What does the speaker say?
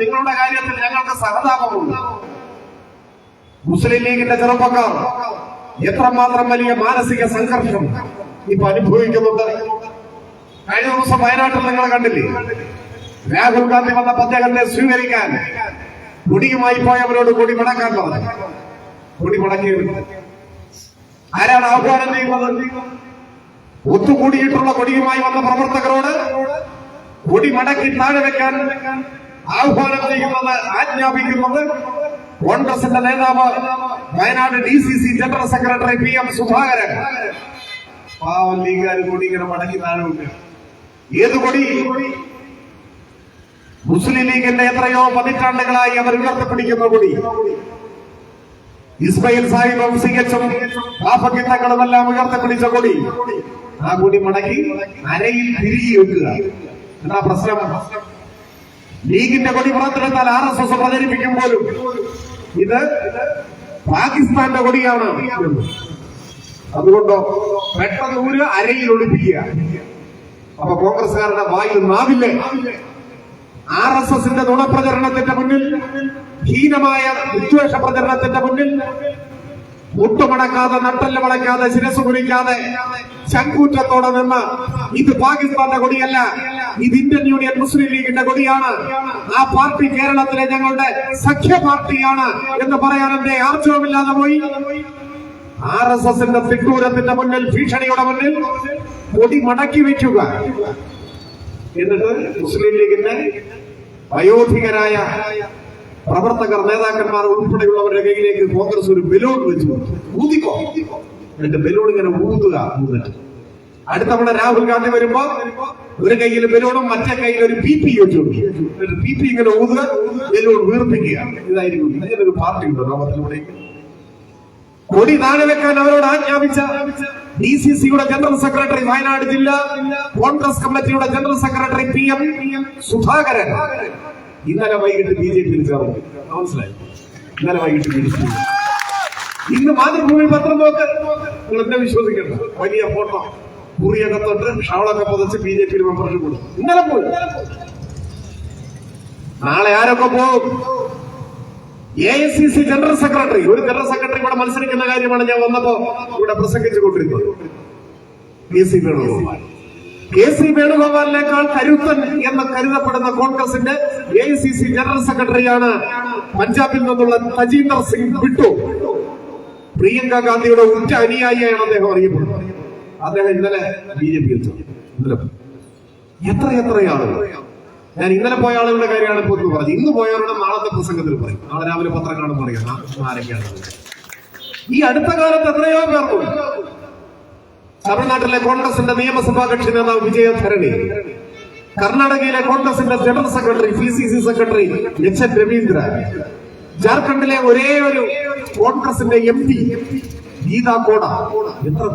നിങ്ങളുടെ കാര്യത്തിൽ ഞങ്ങൾക്ക് സഹതാപമുണ്ട്. മുസ്ലിം ലീഗിന്റെ ചെറുപ്പക്കാർ എത്രമാത്രം വലിയ മാനസിക സംഘർഷം ഇപ്പൊ അനുഭവിക്കുന്നുണ്ട്? കഴിഞ്ഞ ദിവസം വയനാട്ടിൽ നിങ്ങൾ കണ്ടില്ലേ? രാഹുൽ ഗാന്ധി വന്ന അദ്ദേഹത്തെ സ്വീകരിക്കാൻ കൊടിയുമായി പോയവരോട് കൊടി മുടക്കാൻ പറഞ്ഞു. കൊടി മുടക്കി. ആരാണ് ആഹ്വാനം ചെയ്യുന്നത്? ഒത്തുകൂടിയിട്ടുള്ള കൊടിയുമായി വന്ന പ്രവർത്തകരോട് കൊടി മടക്കി താഴെ വെക്കാൻ ആഹ്വാനം ചെയ്യുന്നത് ആജ്ഞാപിക്കുന്നത് കോൺഗ്രസിന്റെ നേതാവ് Wayanad D C C general secretary P M Sudhakaran. പാവം ലീഗുകാർ കൂടി ഇങ്ങനെ മടങ്ങി താഴെ ഏത് കൊടി? മുസ്ലിം ലീഗിന്റെ എത്രയോ പതിറ്റാണ്ടുകളായി അവർ ഉയർത്തിപ്പിടിക്കുന്ന കൊടി. ഇസ്മയിൽ സാഹിബും സി എച്ചും എല്ലാം ഉയർത്തിപ്പിടിച്ച കൊടി. ആ കൂടി മടക്കി അരയിൽ തിരികെ വെക്കുക. പ്രശ്നം? ലീഗിന്റെ കൊടി പുറത്തെടുത്താൽ ആർ എസ് എസ് പ്രചരിപ്പിക്കുമ്പോഴും ഇത് പാകിസ്ഥാന്റെ കൊടിയാണ്. അതുകൊണ്ടോ പെട്ടെന്ന് ഒരു അരയിൽ ഒളിപ്പിക്കുക. അപ്പൊ കോൺഗ്രസ്സുകാരുടെ വായിൽ നാവില്ലേ? ആർ എസ് എസിന്റെ നുണപ്രചരണത്തിന്റെ മുന്നിൽ ഹീനമായ വിദ്വേഷ പ്രചരണത്തിന്റെ മുന്നിൽ മുട്ടുമടക്കാതെ നട്ടൽ വളയ്ക്കാതെ ശിരസ് കുനിക്കാതെ ശങ്കൂറ്റത്തോടെ നിന്ന് ഇത് പാകിസ്ഥാന്റെ കൊടിയല്ല ഇത് ഇന്ത്യൻ യൂണിയൻ മുസ്ലിം ലീഗിന്റെ കൊടിയാണ്. ആ പാർട്ടി കേരളത്തിലെ ഞങ്ങളുടെ സഖ്യ പാർട്ടിയാണ് എന്ന് പറയാൻ എന്റെ ആർജവമില്ലാതെ പോയി? ആർ എസ് എസിന്റെ തിട്ടൂരത്തിന്റെ മുന്നിൽ ഭീഷണിയുടെ മുന്നിൽ കൊടി മടക്കി വെക്കുക. എന്നിട്ട് മുസ്ലിം ലീഗിന്റെ വയോധികരായ പ്രവർത്തകർ നേതാക്കന്മാർ ഉൾപ്പെടെയുള്ളവരുടെ കയ്യിലേക്ക് കോൺഗ്രസ് ഒരു ബലൂൺ വെച്ചു. ഊതിക്കോ? എന്നിട്ട് ബലൂൺ ഇങ്ങനെ ഊതുക ഊതിട്ട് അടുത്ത തവണ രാഹുൽ ഗാന്ധി വരുമ്പോ ഒരു കയ്യിൽ ബലൂണും മറ്റേ കയ്യിൽ ഒരു പി പി വെച്ചു. പി പി ഇങ്ങനെ ഊതുക ബലൂൺ വീർപ്പിക്കുക. ഇതായിരിക്കും ഇങ്ങനൊരു പാർട്ടി ഉണ്ട് ലോകത്തിലൂടെ കൊടി താഴെ വെക്കാൻ അവരോട് ആജ്ഞാപിച്ച ഡി സി സിയുടെ ജനറൽ സെക്രട്ടറി വയനാട് ജില്ല കോൺഗ്രസ് കമ്മിറ്റിയുടെ general secretary P M Sudhakaran. ഇന്നലെ വൈകിട്ട് ബി ജെ പിയിൽ ചേർന്നു. മനസ്സിലായി? ഇന്നലെ വൈകിട്ട് ബി ജെ പി ഇന്ന് മാതൃഭൂമി പത്രം നോക്ക് നിങ്ങൾ എന്നെ വിശ്വസിക്കണ്ട. വലിയ ഫോട്ടോ. കുറിയൊക്കെ തൊട്ട് ഷവളൊക്കെ പുതച്ച് ബി ജെ പിയിൽ മെമ്പർഷിപ്പ് കൊടുക്കും ഇന്നലെ പോയി. നാളെ ആരൊക്കെ പോകും? A I C C general secretary ഒരു ജനറൽ സെക്രട്ടറി ഇവിടെ മത്സരിക്കുന്ന കാര്യമാണ് ഞാൻ വന്നപ്പോ ഇവിടെ പ്രസംഗിച്ചു കൊണ്ടിരുന്നത് K C Venugopal K C വേണുഗോപാലിനേക്കാൾ കരുത്തൻ എന്ന് കരുതപ്പെടുന്ന കോൺഗ്രസിന്റെ A I C C general സെക്രട്ടറിയാണ് പഞ്ചാബിൽ നിന്നുള്ള തജീന്ദർ സിംഗ് ബിട്ടു പ്രിയങ്ക ഗാന്ധിയുടെ ഉറ്റ അനുയായിയാണ് അദ്ദേഹം അറിയപ്പെടുന്നത്. അദ്ദേഹം ഇന്നലെ ബി ജെ പി എത്ര എത്ര ആളുകൾ? ഞാൻ ഇന്നലെ പോയ ആളുകളുടെ കാര്യമാണ് ഇപ്പോൾ പറഞ്ഞത്. ഇന്ന് പോയവരുടെ നാളത്തെ പ്രസംഗത്തിൽ പറയും. നാളെ രാവിലെ പത്രം കാണുമ്പോൾ പറയാം ആരൊക്കെയാണ് ഈ അടുത്ത കാലത്ത് എത്രയോ പേർ തമിഴ്നാട്ടിലെ കോൺഗ്രസിന്റെ നിയമസഭാ കക്ഷി നേതാവ് വിജയധരണി കർണാടകയിലെ കോൺഗ്രസിന്റെ general secretary P C C secretary H N Ravindra ജാർഖണ്ഡിലെ ഒരേ ഒരു കോൺഗ്രസിന്റെ എം പി ഗീതാ കോട. എത്ര?